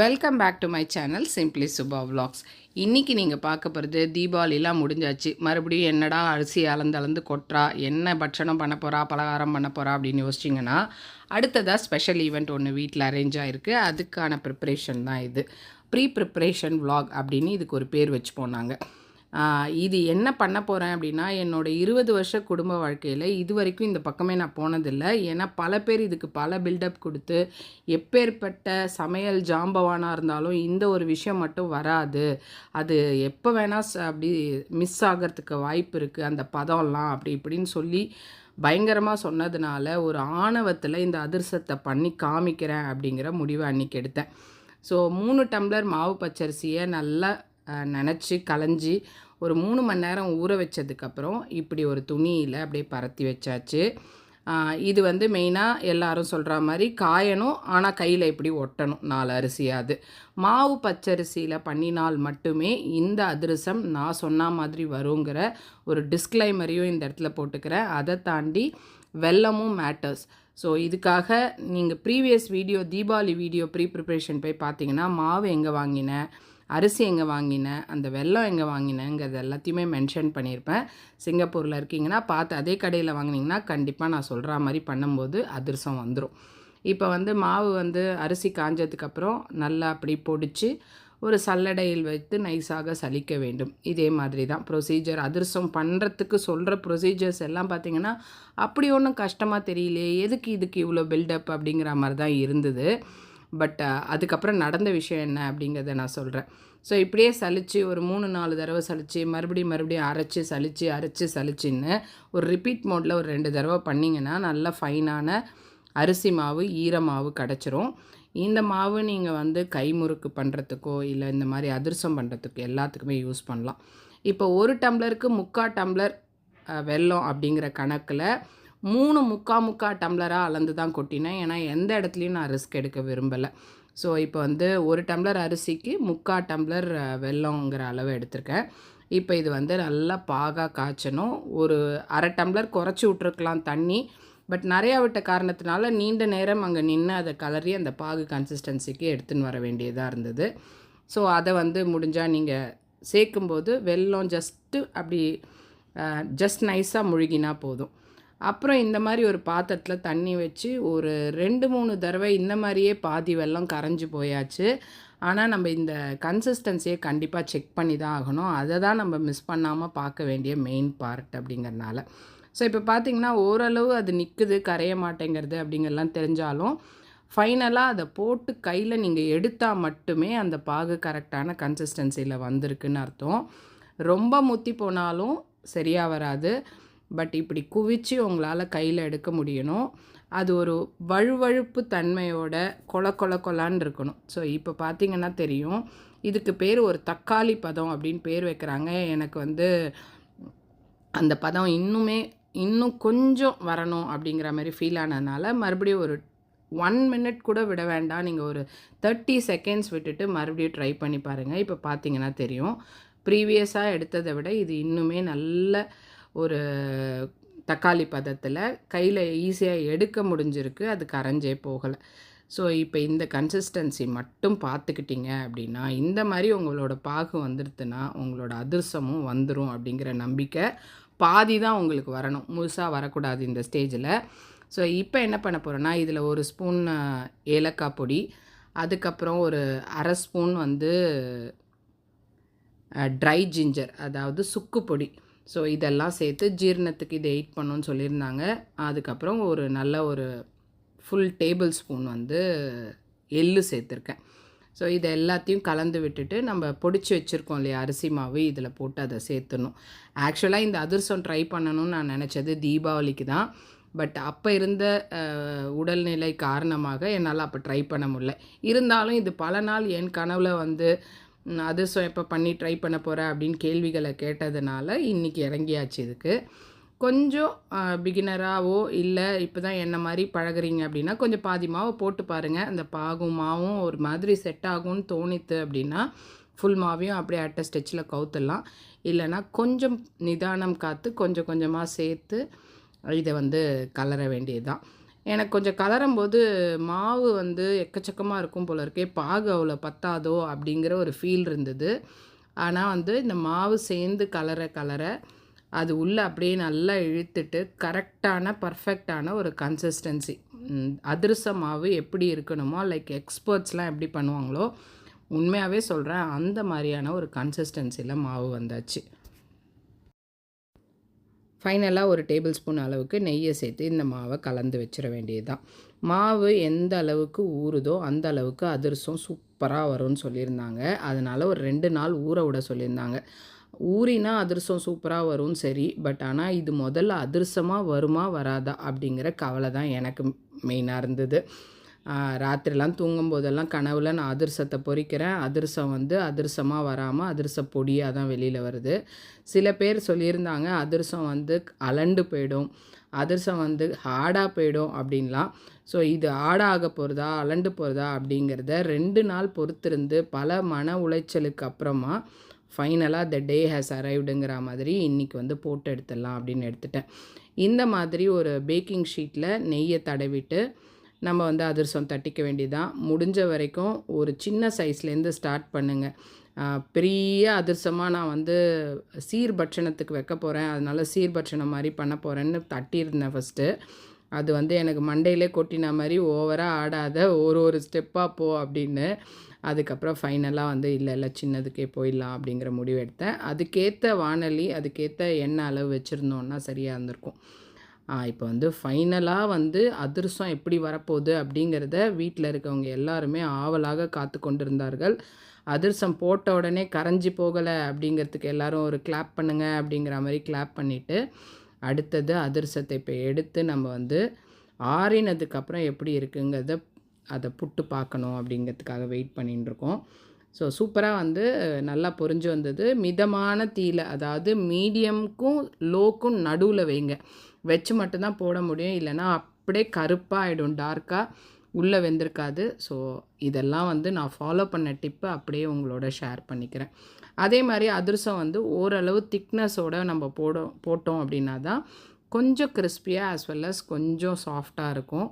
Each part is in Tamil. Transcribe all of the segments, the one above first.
Welcome back to my channel simply Subha vlogs இன்றைக்கி நீங்கள் பார்க்க போகிறது தீபாவளிலாம் முடிஞ்சாச்சு. மறுபடியும் என்னடா அரிசி அளந்து அளந்து கொட்டுறா? என்ன பட்சணம் பண்ண போகிறா பலகாரம் பண்ண போகிறா அப்படின்னு யோசிச்சிங்கன்னா அடுத்ததாக ஸ்பெஷல் ஈவெண்ட் ஒன்று வீட்டில் அரேஞ்ச் ஆகிருக்கு அதுக்கான ப்ரிப்ரேஷன் தான் இது. ப்ரீ ப்ரிப்ரேஷன் vlog அப்படின்னு இதுக்கு ஒரு பேர் வச்சு போனாங்க. இது என்ன பண்ண போகிறேன் அப்படின்னா என்னோட இருபது வருஷ குடும்ப வாழ்க்கையில் இது வரைக்கும் இந்த பக்கமே நான் போனதில்லை. ஏன்னா பல பேர் இதுக்கு பல பில்டப் கொடுத்து எப்பேற்பட்ட சமையல் ஜாம்பவானாக இருந்தாலும் இந்த ஒரு விஷயம் மட்டும் வராது. அது எப்போ வேணால் அப்படி மிஸ் ஆகிறதுக்கு வாய்ப்பு இருக்குது அந்த பதம்லாம் அப்படி இப்படின்னு சொல்லி பயங்கரமாக சொன்னதுனால ஒரு ஆணவத்தில் இந்த அதிர்சத்தை பண்ணி காமிக்கிறேன் அப்படிங்கிற முடிவை அன்னைக்கு எடுத்தேன். ஸோ மூணு டம்ளர் மாவு பச்சரிசியை நல்லா நினச்சி களைஞ்சி ஒரு மூணு மணி நேரம் ஊற வச்சதுக்கப்புறம் இப்படி ஒரு துணியில் அப்படியே பரத்தி வச்சாச்சு. இது வந்து மெயினாக எல்லாரும் சொல்கிற மாதிரி காயணும் ஆனால் கையில் இப்படி ஒட்டணும் நாலு அரிசியாது. மாவு பச்சரிசியில் பண்ணினால் மட்டுமே இந்த அதிரசம் நான் சொன்ன மாதிரி வருங்கிற ஒரு டிஸ்க்ளைமரையும் இந்த இடத்துல போட்டுக்கிறேன். அதை தாண்டி வெல்லமும் மேட்டர்ஸ் ஸோ இதுக்காக நீங்கள் previous video Deepavali video pre preparation போய் பார்த்தீங்கன்னா மாவு எங்கே வாங்கினேன் அரிசி எங்கே வாங்கினேன் அந்த வெல்லம் எங்கே வாங்கினேங்கிறது எல்லாத்தையுமே மென்ஷன் பண்ணியிருப்பேன். சிங்கப்பூரில் இருக்கீங்கன்னா பார்த்து அதே கடையில் வாங்கினீங்கன்னா கண்டிப்பாக நான் சொல்கிற மாதிரி பண்ணும்போது அதிரசம் வந்துடும் இப்போ வந்து மாவு வந்து அரிசி காஞ்சதுக்கப்புறம் நல்லா அப்படி பொடிச்சு ஒரு சல்லடையில் வைத்து நைஸாக சலிக்க வேண்டும். இதே மாதிரி தான் ப்ரொசீஜர் அதிரசம் பண்ணுறதுக்கு சொல்கிற ப்ரொசீஜர்ஸ் எல்லாம் பார்த்தீங்கன்னா அப்படி ஒன்றும் கஷ்டமாக தெரியலையே எதுக்கு இதுக்கு இவ்வளோ பில்டப் அப்படிங்கிற மாதிரி தான் இருந்தது. பட் அதுக்கப்புறம் நடந்த விஷயம் என்ன அப்படிங்கிறத நான் சொல்கிறேன் ஸோ இப்படியே சலிச்சு ஒரு மூணு நாலு தடவை சலிச்சு மறுபடியும் மறுபடியும் அரைச்சி சலிச்சு அரைச்சி சலிச்சின்னு ஒரு ரிப்பீட் மோடில் ஒரு ரெண்டு தடவை பண்ணிங்கன்னா நல்லா ஃபைனான அரிசி மாவு ஈர மாவு கிடச்சிரும். இந்த மாவு நீங்கள் வந்து கைமுறுக்கு பண்ணுறதுக்கோ இல்லை இந்த மாதிரி அதிர்சம் பண்ணுறதுக்கு எல்லாத்துக்குமே யூஸ் பண்ணலாம். இப்போ ஒரு டம்ளருக்கு முக்கா டம்ளர் வெல்லம் அப்படிங்கிற கணக்கில் மூணு முக்கா முக்கா டம்ளராக அளந்து தான் கொட்டினேன். ஏன்னா எந்த இடத்துலையும் நான் ரிஸ்க் எடுக்க விரும்பலை. ஸோ இப்போ வந்து ஒரு டம்ளர் அரிசிக்கு முக்கால் டம்ளர் வெள்ளங்கிற வெல்லங்கிற அளவு எடுத்திருக்கேன். இப்போ இது வந்து நல்லா பாகாக காய்ச்சணும். ஒரு அரை டம்ளர் குறைச்சி விட்ருக்கலாம் தண்ணி. பட் நிறையா விட்ட காரணத்தினால நீண்ட நேரம் அங்கே நின்று அதை கலரி அந்த பாகு கன்சிஸ்டன்சிக்கு எடுத்துன்னு வர வேண்டியதாக இருந்தது. ஸோ அதை வந்து முடிஞ்சால் நீங்கள் சேர்க்கும்போது வெல்லம் ஜஸ்ட்டு அப்படி ஜஸ்ட் நைஸாக முழுகினா போதும். அப்புறம் இந்த மாதிரி ஒரு பாத்திரத்தில் தண்ணி வச்சு ஒரு ரெண்டு மூணு தடவை இந்த மாதிரியே பாதி வெள்ளம் கரைஞ்சி போயாச்சு. ஆனால் நம்ம இந்த கன்சிஸ்டன்சியை கண்டிப்பாக செக் பண்ணி தான் ஆகணும். அதை தான் நம்ம மிஸ் பண்ணாமல் பார்க்க வேண்டிய மெயின் பார்ட் அப்படிங்கிறனால ஸோ இப்போ பார்த்தீங்கன்னா ஓரளவு அது நிற்குது கரைய மாட்டேங்கிறது அப்படிங்கிறலாம் தெரிஞ்சாலும் ஃபைனலாக அதை போட்டு கையில் நீங்கள் எடுத்தால் மட்டுமே அந்த பாகு கரெக்டான கன்சிஸ்டன்சியில் வந்திருக்குன்னு அர்த்தம். ரொம்ப முத்தி போனாலும் சரியாக வராது. பட் இப்படி குவிச்சு உங்களால் கையில் எடுக்க முடியணும். அது ஒரு வழுவழுப்பு தன்மையோட கொல கொல கொலான்னு இருக்கணும். ஸோ இப்போ பார்த்தீங்கன்னா தெரியும். இதுக்கு பேர் ஒரு தக்காளி பதம் அப்படின்னு பேர் வைக்கிறாங்க. எனக்கு வந்து அந்த பதம் இன்னுமே இன்னும் கொஞ்சம் வரணும் அப்படிங்கிற மாதிரி ஃபீல் ஆனதுனால மறுபடியும் ஒரு ஒன் மினிட் கூட விட வேண்டாம். நீங்கள் ஒரு தேர்ட்டி செகண்ட்ஸ் விட்டுட்டு மறுபடியும் ட்ரை பண்ணி பாருங்கள் இப்போ பார்த்தீங்கன்னா தெரியும். ப்ரீவியஸாக எடுத்ததை விட இது இன்னுமே நல்ல ஒரு தக்காளி பதத்தில் கையில் ஈஸியாக எடுக்க முடிஞ்சிருக்கு. அது கரைஞ்சே போகலை. ஸோ இப்போ இந்த கன்சிஸ்டன்சி மட்டும் பார்த்துக்கிட்டிங்க அப்படின்னா இந்த மாதிரி உங்களோட பாகு வந்துடுதுன்னா உங்களோட அதிர்சமும் வந்துடும் அப்படிங்கிற நம்பிக்கை பாதி தான் உங்களுக்கு வரணும். முழுசாக வரக்கூடாது இந்த ஸ்டேஜில் ஸோ இப்போ என்ன பண்ண போகிறோன்னா இதில் ஒரு ஸ்பூன் ஏலக்காய் பொடி அதுக்கப்புறம் ஒரு அரை ஸ்பூன் வந்து ட்ரை ஜிஞ்சர் அதாவது சுக்கு பொடி. ஸோ இதெல்லாம் சேர்த்து ஜீரணத்துக்கு இது எயிட் பண்ணுன்னு சொல்லியிருந்தாங்க. அதுக்கப்புறம் ஒரு நல்ல ஒரு ஃபுல் டேபிள் ஸ்பூன் வந்து எள்ளு சேர்த்துருக்கேன். ஸோ இதை எல்லாத்தையும் கலந்து விட்டுட்டு நம்ம பொடிச்சு வச்சுருக்கோம் இல்லையா அரிசி மாவு இதில் போட்டு அதை சேர்த்துணும் ஆக்சுவலாக இந்த அதிர்சம் ட்ரை பண்ணணும்னு நான் நினச்சது தீபாவளிக்கு தான். பட் அப்போ இருந்த உடல்நிலை காரணமாக என்னால் அப்போ ட்ரை பண்ண முடில இருந்தாலும் இது பல நாள் என் கனவில் வந்து அது அதிரசம் எப்போ பண்ணி ட்ரை பண்ண போகிற அப்படின்னு கேள்விகளை கேட்டதுனால இன்றைக்கி இறங்கியாச்சு இதுக்கு. கொஞ்சம் பிகினராகவோ இல்லை இப்போ தான் என்ன மாதிரி பழகுறீங்க அப்படின்னா கொஞ்சம் பாதி மாவை போட்டு பாருங்கள் அந்த பாகும் மாவும் ஒரு மாதிரி செட் ஆகும்னு தோணித்து அப்படின்னா ஃபுல் மாவையும் அப்படியே அட்டை ஸ்டெச்சில் கவுத்துடலாம். இல்லைன்னா கொஞ்சம் நிதானம் காத்து கொஞ்சம் கொஞ்சமாக சேர்த்து இதை வந்து கலர வேண்டியது தான் எனக்கு கொஞ்சம் கலரும்போது மாவு வந்து எக்கச்சக்கமாக இருக்கும் போல இருக்கே. பாகு அவ்வளோ பத்தாதோ அப்படிங்கிற ஒரு ஃபீல் இருந்தது. ஆனால் வந்து இந்த மாவு சேர்ந்து கலர கலர அது உள்ளே அப்படியே நல்லா இழுத்துட்டு கரெக்டான பர்ஃபெக்டான ஒரு கன்சிஸ்டன்சி அதிரச மாவு எப்படி இருக்கணுமோ லைக் எக்ஸ்பர்ட்ஸ்லாம் எப்படி பண்ணுவாங்களோ உண்மையாகவே சொல்கிறேன் அந்த மாதிரியான ஒரு கன்சிஸ்டன்சியில் மாவு வந்தாச்சு. ஃபைனலாக ஒரு டேபிள் ஸ்பூன் அளவுக்கு நெய்யை சேர்த்து இந்த மாவை கலந்து வச்சிட வேண்டியது தான் மாவு எந்த அளவுக்கு ஊறுதோ அந்த அளவுக்கு அதிரசம் சூப்பராக வரும்னு சொல்லியிருந்தாங்க. அதனால் ஒரு ரெண்டு நாள் ஊற விட சொல்லியிருந்தாங்க. ஊறினா அதிரசம் சூப்பராக வரும் சரி பட் ஆனால் இது முதல்ல அதிரசமாக வருமா வராதா அப்படிங்கிற கவலை தான் எனக்கு மெயினாக இருந்தது. ராத்திரிலாம் தூங்கும்போதெல்லாம் கனவில் நான் அதிரசத்தை பொறிக்கிறேன். அதிரசம் வந்து அதிரசமாக வராமல் அதிரச பொடியாக தான் வெளியில் வருது. சில பேர் சொல்லியிருந்தாங்க அதிரசம் வந்து அலண்டு போயிடும். அதிரசம் வந்து ஹார்டாக போயிடும் அப்படின்லாம். ஸோ இது ஆடாக போகிறதா அலண்டு போகிறதா அப்படிங்கிறத ரெண்டு நாள் பொறுத்திருந்து பல மன உளைச்சலுக்கு அப்புறமா ஃபைனலாக த டே ஹேஸ் அரைவ்டுங்கிற மாதிரி இன்றைக்கி வந்து போட்டு எடுத்துடலாம் அப்படின்னு எடுத்துட்டேன். இந்த மாதிரி ஒரு பேக்கிங் ஷீட்டில் நெய்யை தடவிட்டு நம்ம வந்து அதிரசம் தட்டிக்க வேண்டியதான் முடிஞ்ச வரைக்கும் ஒரு சின்ன சைஸ்லேருந்து ஸ்டார்ட் பண்ணுங்கள் பெரிய அதிரசமாக நான் வந்து சீர்பட்சணத்துக்கு வைக்க போகிறேன் அதனால் சீர்பட்சணம் மாதிரி பண்ண போகிறேன்னு தட்டியிருந்தேன் ஃபஸ்ட்டு அது வந்து எனக்கு மண்டையிலே கொட்டின மாதிரி ஓவராக ஆடாத ஒரு ஒரு ஸ்டெப்பாக போ அப்படின்னு. அதுக்கப்புறம் ஃபைனலாக வந்து இல்லை இல்லை சின்னதுக்கே போயிடலாம் அப்படிங்கிற முடிவு எடுத்தேன். அதுக்கேற்ற வானொலி அதுக்கேற்ற எண்ணெய் அளவு வச்சுருந்தோன்னா சரியாக இருந்திருக்கும். இப்போ வந்து ஃபைனலாக வந்து அதிரசம் எப்படி வரப்போகுது அப்படிங்கிறத வீட்டில் இருக்கவங்க எல்லாருமே ஆவலாக காத்து கொண்டிருந்தார்கள். அதிரசம் போட்ட உடனே கரைஞ்சி போகலை அப்படிங்கிறதுக்கு எல்லாரும் ஒரு கிளாப் பண்ணுங்கள் அப்படிங்கிற மாதிரி கிளாப் பண்ணிவிட்டு அடுத்தது அதிரசத்தை இப்போ எடுத்து நம்ம வந்து ஆறினதுக்கப்புறம் எப்படி இருக்குங்கிறத அதை புட்டு பார்க்கணும் அப்படிங்கிறதுக்காக வெயிட் பண்ணிகிட்டு இருக்கோம். ஸோ சூப்பராக வந்து நல்லா புரிஞ்சு வந்தது. மிதமான தீயில் அதாவது மீடியம்க்கும் லோக்கும் நடுவில் வைங்க. வச்சு மட்டும்தான் போட முடியும். இல்லைன்னா அப்படியே கருப்பாக ஆகிடும் டார்க்காக உள்ளே வெந்திருக்காது. ஸோ இதெல்லாம் வந்து நான் ஃபாலோ பண்ண டிப்பு அப்படியே உங்களோட ஷேர் பண்ணிக்கிறேன். அதே மாதிரி அதிரசம் வந்து ஓரளவு திக்னஸோடு நம்ம போட போட்டோம் அப்படின்னா தான் கொஞ்சம் கிறிஸ்பியாக ஆஸ் வெல் அஸ் கொஞ்சம் சாஃப்டாக இருக்கும்.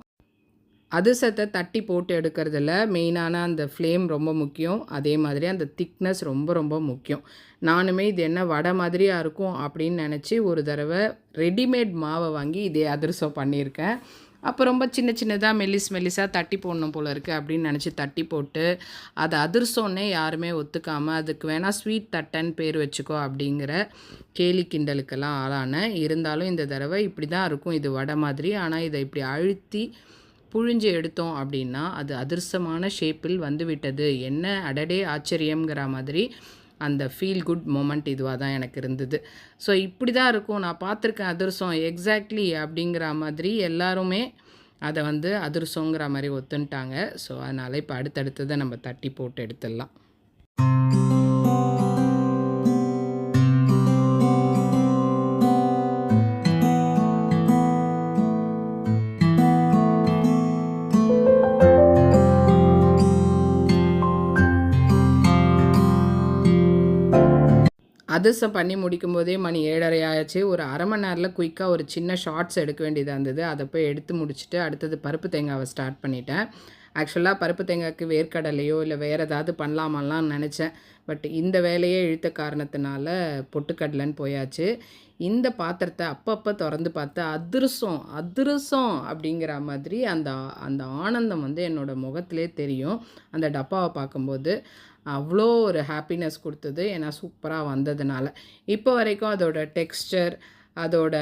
அதிர்சத்தை தட்டி போட்டு எடுக்கிறதுல மெயினான அந்த ஃப்ளேம் ரொம்ப முக்கியம். அதே மாதிரி அந்த திக்னஸ் ரொம்ப ரொம்ப முக்கியம். நானுமே இது என்ன வடை மாதிரியாக இருக்கும் அப்படின்னு நினச்சி ஒரு தடவை ரெடிமேட் மாவை வாங்கி இதே அதிரசம் பண்ணியிருக்கேன். அப்போ ரொம்ப சின்ன சின்னதாக மெல்லிஸ் மெல்லிஸாக தட்டி போடணும் போல் இருக்குது அப்படின்னு நினச்சி தட்டி போட்டு அது அதிர்சோன்னே யாருமே ஒத்துக்காமல் அதுக்கு வேணால் ஸ்வீட் தட்டைன்னு பேர் வச்சுக்கோ அப்படிங்கிற கேலி கிண்டலுக்கெல்லாம் ஆளான. இருந்தாலும் இந்த தடவை இப்படி தான் இருக்கும். இது வடை மாதிரி. ஆனால் இதை இப்படி அழுத்தி புழிஞ்சு எடுத்தோம் அப்படின்னா அது அதிர்சமான ஷேப்பில் வந்துவிட்டது. என்ன? அடடே ஆச்சரியங்கிற மாதிரி அந்த ஃபீல் குட் மூமெண்ட் இதுவாக தான் எனக்கு இருந்தது. ஸோ இப்படி தான் இருக்கும். நான் பார்த்துருக்கேன் அதிர்சம் எக்ஸாக்ட்லி அப்படிங்கிற மாதிரி எல்லாருமே அதை வந்து அதிர்சங்கிற மாதிரி ஒத்துன்ட்டாங்க. ஸோ அதனால் இப்போ அடுத்தடுத்ததை நம்ம தட்டி போட்டு எடுத்துடலாம். அதிரசம் பண்ணி முடிக்கும் போதே மணி ஏழரை ஆயிடுச்சு. ஒரு அரை மணி நேரத்தில் குயிக்காக ஒரு சின்ன ஷார்ட்ஸ் எடுக்க வேண்டியதாக இருந்தது. அதை போய் எடுத்து முடிச்சுட்டு அடுத்தது பருப்பு தேங்காவை ஸ்டார்ட் பண்ணிட்டேன். ஆக்சுவலாக பருப்பு தேங்காய்க்கு வேர்க்கடலையோ இல்லை வேறு ஏதாவது பண்ணலாமாலாம் நினச்சேன். பட் இந்த வேலையே இழுத்த காரணத்தினால பொட்டுக்கடலைன்னு போயாச்சு. இந்த பாத்திரத்தை அப்பப்போ திறந்து பார்த்து அதிரசம் அதிரசம் அப்படிங்கிற மாதிரி அந்த அந்த ஆனந்தம் வந்து என்னோடய முகத்திலே தெரியும். அந்த டப்பாவை பார்க்கும்போது அவ்வளோ ஒரு ஹாப்பினஸ் கொடுத்தது. ஏன்னா சூப்பராக வந்ததுனால. இப்போ வரைக்கும் அதோட டெக்ஸ்டர் அதோட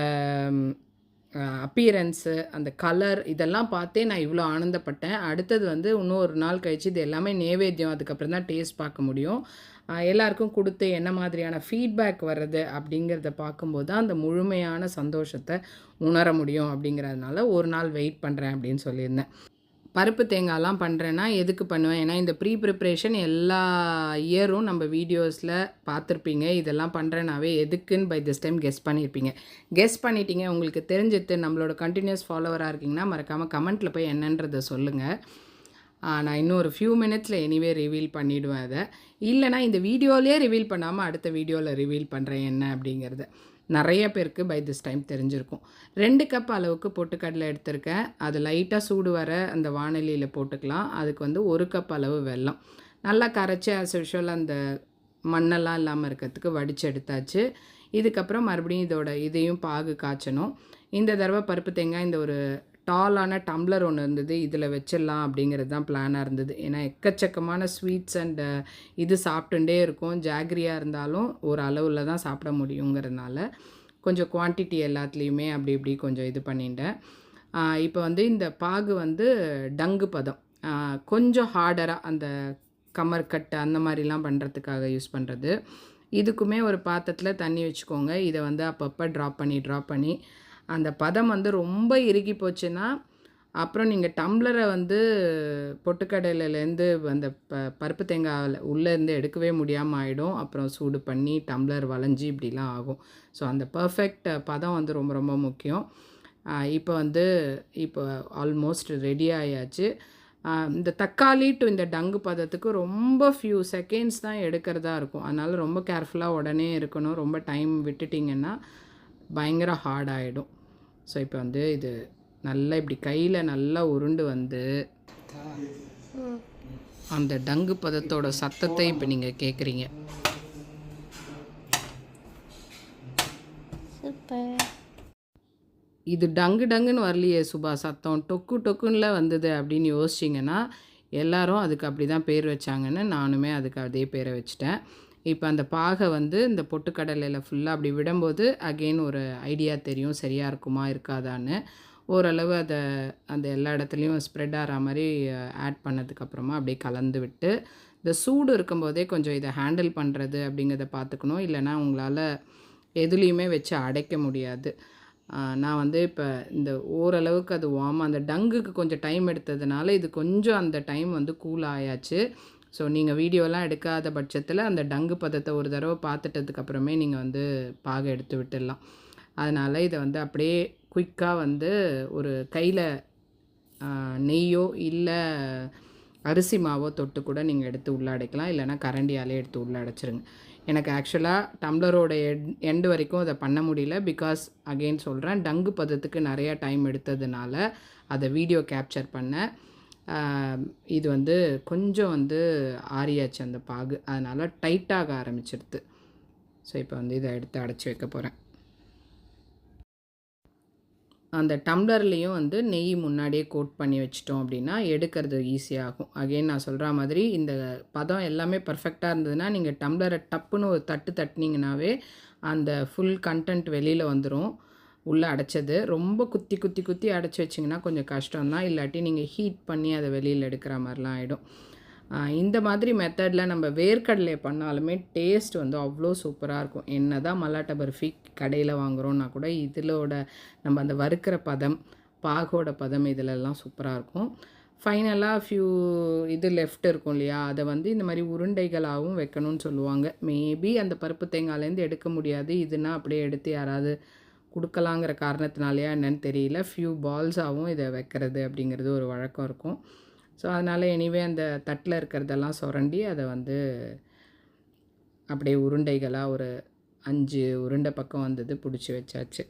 அப்பியரன்ஸு அந்த கலர் இதெல்லாம் பார்த்தே நான் இவ்வளோ ஆனந்தப்பட்டேன். அடுத்தது வந்து இன்னும் ஒரு நாள் கழிச்சு இது எல்லாமே நேவேத்தியம் அதுக்கப்புறம் தான் டேஸ்ட் பார்க்க முடியும். எல்லாருக்கும் கொடுத்து என்ன மாதிரியான ஃபீட்பேக் வர்றது அப்படிங்கிறத பார்க்கும்போது தான் அந்த முழுமையான சந்தோஷத்தை உணர முடியும் அப்படிங்கிறதுனால ஒரு நாள் வெயிட் பண்ணுறேன் அப்படின்னு சொல்லியிருந்தேன். பருப்பு தேங்காய்லாம் பண்ணுறேன்னா எதுக்கு பண்ணுவேன்? ஏன்னா இந்த ப்ரீ ப்ரிப்ரேஷன் எல்லா இயரும் நம்ம வீடியோஸில் பார்த்துருப்பீங்க. இதெல்லாம் பண்ணுறேனாவே எதுக்குன்னு பை திஸ் டைம் கெஸ் பண்ணியிருப்பீங்க கெஸ் பண்ணிட்டீங்க. உங்களுக்கு தெரிஞ்சது நம்மளோட கண்டினியூஸ் ஃபாலோவராக இருக்கீங்கன்னா மறக்காமல் கமெண்ட்டில் போய் என்னன்றதை சொல்லுங்கள் நான் இன்னும் ஒரு ஃபியூ மினிட்ஸில் எனிவே ரிவீல் பண்ணிவிடுவேன் அதை. இல்லைனா இந்த வீடியோலேயே ரிவீல் பண்ணாமல் அடுத்த வீடியோவில் ரிவீல் பண்ணுறேன் என்ன அப்படிங்கிறத. நிறைய பேருக்கு பை திஸ் டைம் தெரிஞ்சிருக்கும். ரெண்டு கப் அளவுக்கு பொட்டுக்கடலை எடுத்திருக்கேன். அது லைட்டாக சூடு வர அந்த வானொலியில் போட்டுக்கலாம். அதுக்கு வந்து ஒரு கப் அளவு வெல்லம். நல்லா கரைச்சி ஆஸ் யூஷுவல் அந்த மண்ணெல்லாம் இல்லாமல் இருக்கிறதுக்கு வடித்து எடுத்தாச்சு. இதுக்கப்புறம் மறுபடியும் இதோட இதையும் பாகு காய்ச்சணும். இந்த தடவை பருப்பு தேங்காய் இந்த ஒரு டாலான டம்ளர் ஒன்று இருந்தது இதில் வச்சிடலாம் அப்படிங்கிறது தான் பிளானாக இருந்தது. ஏன்னா எக்கச்சக்கமான ஸ்வீட்ஸ் அண்டு இது சாப்பிட்டுட்டே இருக்கும். ஜாகிரியாக இருந்தாலும் ஒரு அளவில் தான் சாப்பிட முடியுங்கிறதுனால கொஞ்சம் குவான்டிட்டி எல்லாத்துலேயுமே அப்படி இப்படி கொஞ்சம் இது பண்ணிட்டேன். இப்போ வந்து இந்த பாகு வந்து டங்கு பதம். கொஞ்சம் ஹார்டராக அந்த கமர்கட்டு அந்த மாதிரிலாம் பண்ணுறதுக்காக யூஸ் பண்ணுறது இதுக்குமே ஒரு பாத்திரத்தில் தண்ணி வச்சுக்கோங்க. இதை வந்து அப்பப்போ ட்ராப் பண்ணி ட்ராப் பண்ணி அந்த பதம் வந்து ரொம்ப இறுகி போச்சுன்னா அப்புறம் நீங்கள் டம்ளரை வந்து பொட்டுக்கடலையிலேருந்து அந்த ப பருப்பு தேங்காயில் உள்ளேருந்து எடுக்கவே முடியாமல் ஆகிடும் அப்புறம் சூடு பண்ணி டம்ளர் வளைஞ்சி இப்படிலாம் ஆகும். ஸோ அந்த பர்ஃபெக்ட் பதம் வந்து ரொம்ப ரொம்ப முக்கியம். இப்போ வந்து இப்போ ஆல்மோஸ்ட் ரெடி ஆயாச்சு. இந்த தக்காளி டு இந்த டங்கு பதத்துக்கு ரொம்ப ஃபியூ செகண்ட்ஸ் தான் எடுக்கிறதா இருக்கும். அதனால் ரொம்ப கேர்ஃபுல்லாக உடனே இருக்கணும். ரொம்ப டைம் விட்டுட்டிங்கன்னா பயங்கர ஹார்ட் ஆகிடும் ஸோ இப்போ வந்து இது நல்லா இப்படி கையில் நல்லா உருண்டு வந்து அந்த டங்கு பதத்தோட சத்தத்தை இப்போ நீங்கள் கேட்குறீங்க இது டங்கு டங்குன்னு வரலையே சுபா சத்தம் டொக்கு டொக்குன்னுல வந்தது அப்படின்னு யோசிச்சிங்கன்னா எல்லாரும் அதுக்கு அப்படி தான் பேர் வச்சாங்கன்னு நானுமே அதுக்கு அதே பேரை வச்சுட்டேன். இப்போ அந்த பாகை வந்து இந்த பொட்டுக்கடலையில் ஃபுல்லாக அப்படி விடும்போது அகெயின் ஒரு ஐடியா தெரியும் சரியாக இருக்குமா இருக்காதான்னு. ஓரளவு அதை அந்த எல்லா இடத்துலையும் ஸ்ப்ரெட் ஆகிற மாதிரி ஆட் பண்ணதுக்கப்புறமா அப்படியே கலந்து விட்டு இந்த சூடு இருக்கும்போதே கொஞ்சம் இதை ஹேண்டில் பண்ணுறது அப்படிங்கிறத பார்த்துக்கணும். இல்லைனா உங்களால் எதுலேயுமே வச்சு அடைக்க முடியாது. நான் வந்து இப்போ இந்த ஓரளவுக்கு அது வார்ம் அந்த டங்குக்கு கொஞ்சம் டைம் எடுத்ததுனால இது கொஞ்சம் அந்த டைம் வந்து கூல் ஆயாச்சு. ஸோ நீங்கள் வீடியோலாம் எடுக்காத பட்சத்தில் அந்த டங்கு பதத்தை ஒரு தடவை பார்த்துட்டதுக்கப்புறமே நீங்கள் வந்து பாகை எடுத்து விட்டுடலாம். அதனால் இதை வந்து அப்படியே குயிக்காக வந்து ஒரு கையில் நெய்யோ இல்லை அரிசி மாவோ தொட்டு கூட நீங்கள் எடுத்து உள்ளே அடைக்கலாம் இல்லைனா கரண்டியாலே எடுத்து உள்ளே அடைச்சிருங்க எனக்கு ஆக்சுவலாக டம்ளரோட எட் எண்டு வரைக்கும் அதை பண்ண முடியல. பிகாஸ் அகெயின் சொல்கிறேன் டங்கு பதத்துக்கு நிறையா டைம் எடுத்ததுனால அதை வீடியோ கேப்சர் பண்ணேன். இது வந்து கொஞ்சம் வந்து ஆறியாச்சு அந்த பாகு. அதனால் டைட்டாக ஆரம்பிச்சிருது. ஸோ இப்போ வந்து இதை எடுத்து அடைச்சி வைக்க போகிறேன் அந்த டம்ளர்லேயும் வந்து நெய் முன்னாடியே கோட் பண்ணி வச்சிட்டோம் அப்படின்னா எடுக்கிறது ஈஸியாகும் அகெயின் நான் சொல்கிற மாதிரி இந்த பதம் எல்லாமே பர்ஃபெக்டாக இருந்ததுன்னா நீங்கள் டம்ளரை டப்புன்னு ஒரு தட்டு தட்டினீங்கனாவே அந்த ஃபுல் கண்டென்ட் வெளியில் வந்துடும் உள்ளே அடைச்சது. ரொம்ப குத்தி குத்தி குத்தி அடைச்சி வச்சிங்கன்னா கொஞ்சம் கஷ்டம்தான். இல்லாட்டி நீங்கள் ஹீட் பண்ணி அதை வெளியில் எடுக்கிற மாதிரிலாம் ஆகிடும் இந்த மாதிரி மெத்தடில் நம்ம வேர்க்கடலை பண்ணாலுமே டேஸ்ட் வந்து அவ்வளோ சூப்பராக இருக்கும். என்ன தான் மல்லாட்ட பர்ஃபி கடையில் வாங்குகிறோன்னா கூட இதிலோட நம்ம அந்த வறுக்கிற பதம் பாகோட பதம் இதிலெல்லாம் சூப்பராக இருக்கும். ஃபைனலாக ஃப்யூ இது லெஃப்ட் இருக்கும் இல்லையா? அதை வந்து இந்த மாதிரி உருண்டைகளாகவும் வைக்கணும்னு சொல்லுவாங்க. மேபி அந்த பருப்பு தேங்காயிலேருந்து எடுக்க முடியாது. இதுனா அப்படியே எடுத்து யாராவது கொடுக்கலாங்கிற காரணத்தினாலேயா என்னன்னு தெரியல. ஃப்யூ பால்ஸாகவும் இதை வைக்கிறது அப்படிங்கிறது ஒரு வழக்கம் இருக்கும். ஸோ அதனால் எனிவே அந்த தட்டில் இருக்கிறதெல்லாம் சுரண்டி அதை வந்து அப்படியே உருண்டைகளாக ஒரு அஞ்சு உருண்டை பக்கம் வந்தது பிடிச்சி வச்சாச்சு.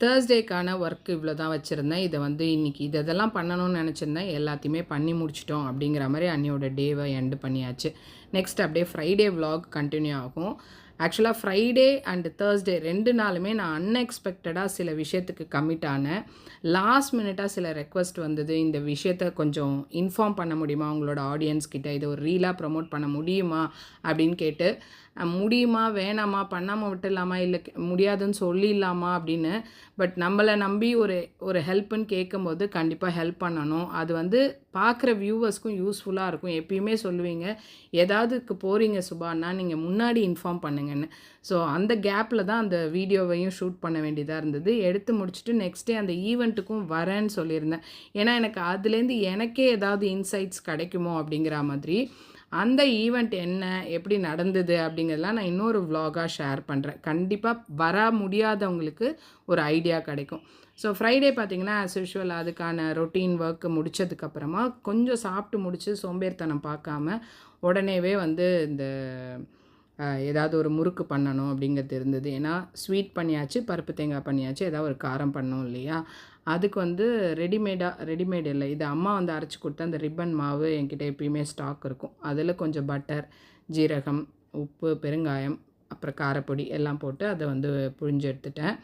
தேர்ஸ்டேக்கான ஒர்க் இவ்வளோ தான் வச்சுருந்தேன். இதை வந்து இன்றைக்கி இதை இதெல்லாம் பண்ணணும்னு நினச்சிருந்தேன். எல்லாத்தையுமே பண்ணி முடிச்சிட்டோம் அப்படிங்கிற மாதிரி அன்னியோட டேவை எண்டு பண்ணியாச்சு. நெக்ஸ்ட் அப்படியே ஃப்ரைடே விலாக் கண்டினியூ ஆகும். ஆக்சுவலாக ஃப்ரைடே அண்டு தேர்ஸ்டே ரெண்டு நாளுமே நான் அன்எக்ஸ்பெக்டடாக சில விஷயத்துக்கு கமிட் ஆனேன். லாஸ்ட் மினிட்டாக சில ரெக்வஸ்ட் வந்தது. இந்த விஷயத்த கொஞ்சம் இன்ஃபார்ம் பண்ண முடியுமா? உங்களோட ஆடியன்ஸ் கிட்ட இதை ஒரு ரீலாக ப்ரமோட் பண்ண முடியுமா? அப்படின்னு கேட்டு முடியுமா வேணாமா பண்ணாமல் விட்டுடலாமா இல்லை முடியாதுன்னு சொல்லிடலாமா அப்படின்னு. பட் நம்மளை நம்பி ஒரு ஒரு ஹெல்ப்புன்னு கேட்கும்போது கண்டிப்பாக ஹெல்ப் பண்ணணும். அது வந்து பார்க்குற வியூவர்ஸ்க்கும் யூஸ்ஃபுல்லாக இருக்கும். எப்பயுமே சொல்லுவீங்க ஏதாவதுக்கு போகிறீங்க சுபான்னா நீங்கள் முன்னாடி இன்ஃபார்ம் பண்ணுங்கன்னு. ஸோ அந்த கேப்பில் தான் அந்த வீடியோவையும் ஷூட் பண்ண வேண்டியதாக இருந்தது. எடுத்து முடிச்சுட்டு நெக்ஸ்ட் டே அந்த ஈவெண்ட்டுக்கும் வரேன்னு சொல்லியிருந்தேன். ஏன்னா எனக்கு அதுலேருந்து எனக்கே ஏதாவது இன்சைட்ஸ் கிடைக்குமோ அப்படிங்கிற மாதிரி அந்த ஈவெண்ட் என்ன எப்படி நடந்தது அப்படிங்கிறதெல்லாம் நான் இன்னொரு vlog-ஆ ஷேர் பண்ணுறேன் கண்டிப்பாக வர முடியாதவங்களுக்கு ஒரு ஐடியா கிடைக்கும். ஸோ ஃப்ரைடே பார்த்தீங்கன்னா ஆஸ் யூஷுவல் அதுக்கான ரொட்டீன் ஒர்க் முடிச்சதுக்கப்புறமா கொஞ்சம் சாப்பிட்டு முடித்து சோம்பேறித்தனம் பார்க்காம உடனேவே வந்து இந்த ஏதாவது ஒரு முறுக்கு பண்ணணும் அப்படிங்கிறது இருந்தது. ஏன்னா ஸ்வீட் பண்ணியாச்சு பருப்பு தேங்காய் பண்ணியாச்சு ஏதாவது ஒரு காரம் பண்ணோம் இல்லையா? அதுக்கு வந்து ரெடிமேடாக ரெடிமேட் இல்லை. இது அம்மா வந்து அரைச்சி கொடுத்த அந்த ரிப்பன் மாவு என்கிட்ட எப்பயுமே ஸ்டாக் இருக்கும். அதில் கொஞ்சம் பட்டர் ஜீரகம் உப்பு பெருங்காயம் அப்புறம் காரப்பொடி எல்லாம் போட்டு அதை வந்து புழிஞ்சு எடுத்துட்டேன்.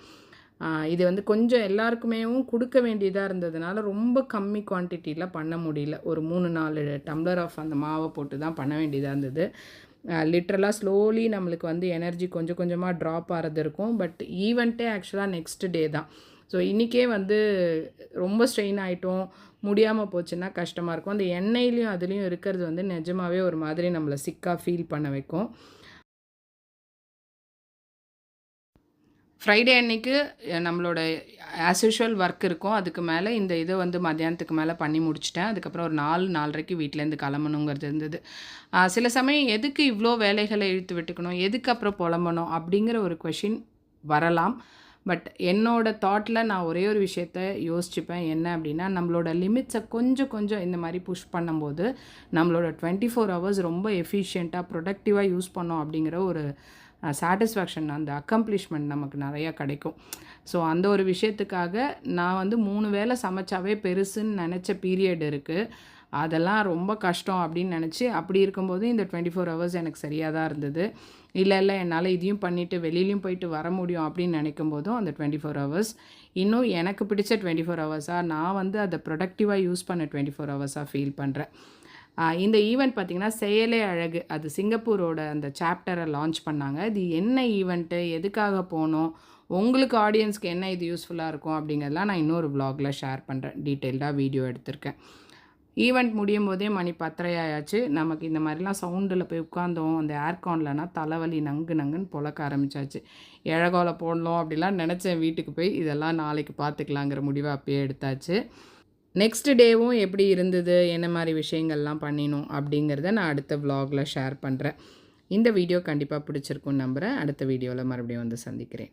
இது வந்து கொஞ்சம் எல்லாருக்குமேவும் கொடுக்க வேண்டியதாக இருந்ததுனால ரொம்ப கம்மி குவான்டிட்டியில் பண்ண முடியல. ஒரு மூணு நாலு டம்ளர் ஆஃப் அந்த மாவை போட்டு தான் பண்ண வேண்டியதாக இருந்தது. லிட்ரலாக ஸ்லோலி நம்மளுக்கு வந்து எனர்ஜி கொஞ்சம் கொஞ்சமாக ட்ராப் ஆகிறது இருக்கும். பட் ஈவெண்ட்டே ஆக்சுவலாக நெக்ஸ்ட் டே தான். ஸோ இன்றைக்கே வந்து ரொம்ப ஸ்ட்ரெயின் ஆகிட்டோம் முடியாமல் போச்சுன்னா கஷ்டமாக இருக்கும். அந்த எண்ணெயிலையும் அதுலேயும் இருக்கிறது வந்து நிஜமாகவே ஒரு மாதிரி நம்மளை சிக்காக ஃபீல் பண்ண வைக்கும். ஃப்ரைடே அன்னைக்கு நம்மளோட ஆஸ் யூஷுவல் ஒர்க் இருக்கும். அதுக்கு மேலே இந்த இதை வந்து மத்தியானத்துக்கு மேலே பண்ணி முடிச்சிட்டேன். அதுக்கப்புறம் ஒரு நாலு நாலரைக்கு வீட்டிலேருந்து கிளம்பணுங்கிறது இருந்தது. சில சமயம் எதுக்கு இவ்வளோ வேலைகளை இழுத்து விட்டுக்கணும்? எதுக்கு அப்புறம் புலம்பணும்? அப்படிங்கிற ஒரு கொஷின் வரலாம். பட் என்னோடய தாட்டில் நான் ஒரே ஒரு விஷயத்த யோசிச்சுப்பேன். என்ன அப்படின்னா நம்மளோட லிமிட்ஸை கொஞ்சம் கொஞ்சம் இந்த மாதிரி புஷ் பண்ணும்போது நம்மளோட டுவெண்ட்டி ஃபோர் ஹவர்ஸ் ரொம்ப எஃபிஷியண்ட்டாக ப்ரொடக்டிவாக யூஸ் பண்ணோம் அப்படிங்கிற ஒரு சாட்டிஸ்ஃபேக்ஷன் அந்த அக்கம்ப்ளிஷ்மெண்ட் நமக்கு நிறையா கிடைக்கும். ஸோ அந்த ஒரு விஷயத்துக்காக நான் வந்து மூணு வேளை சமைச்சாவே பெருசுன்னு நினச்ச பீரியட் இருக்குது அதெல்லாம் ரொம்ப கஷ்டம் அப்படின்னு நினச்சி அப்படி இருக்கும்போது இந்த டுவெண்ட்டி ஃபோர் ஹவர்ஸ் எனக்கு சரியாக தான் இருந்தது. இல்லை இல்லை என்னால் இதையும் பண்ணிவிட்டு வெளியிலையும் போயிட்டு வர முடியும் அப்படின்னு நினைக்கும் போதும் அந்த டுவெண்ட்டி ஃபோர் ஹவர்ஸ் இன்னும் எனக்கு பிடிச்ச டுவெண்ட்டி ஃபோர் ஹவர்ஸாக நான் வந்து அதை ப்ரொடக்டிவாக யூஸ் பண்ண டுவெண்ட்டி ஃபோர் ஹவர்ஸாக ஃபீல் பண்ணுறேன் இந்த ஈவெண்ட் பார்த்திங்கன்னா செயலே அழகு. அது சிங்கப்பூரோட அந்த சாப்டரை லான்ச் பண்ணாங்க. இது என்ன ஈவெண்ட்டு எதுக்காக போனோம் உங்களுக்கு ஆடியன்ஸ்க்கு என்ன இது யூஸ்ஃபுல்லாக இருக்கும் அப்படிங்கிறதெல்லாம் நான் இன்னொரு vlogல ஷேர் பண்ணுறேன் டீட்டெயில்டாக வீடியோ எடுத்திருக்கேன். ஈவெண்ட் முடியும் போதே மணி பத்தரை ஆயாச்சு நமக்கு இந்த மாதிரிலாம் சவுண்டில் போய் உட்காந்தோம் அந்த ஏர்கான்லனா தலைவலி நங்கு நங்குன்னு பொழக்க ஆரம்பிச்சாச்சு. இழகோல போடணும் அப்படிலாம் நினச்சேன். வீட்டுக்கு போய் இதெல்லாம் நாளைக்கு பார்த்துக்கலாங்கிற முடிவை அப்பயே எடுத்தாச்சு. நெக்ஸ்ட் டேவும் எப்படி இருந்தது? என்ன மாதிரி விஷயங்கள்லாம் பண்ணினோம்? அப்படிங்கிறத நான் அடுத்த வ்ளாகில் ஷேர் பண்ணுறேன் இந்த வீடியோ கண்டிப்பாக பிடிச்சிருக்குன்னு நம்புகிறேன் அடுத்த வீடியோவில் மறுபடியும் வந்து சந்திக்கிறேன்.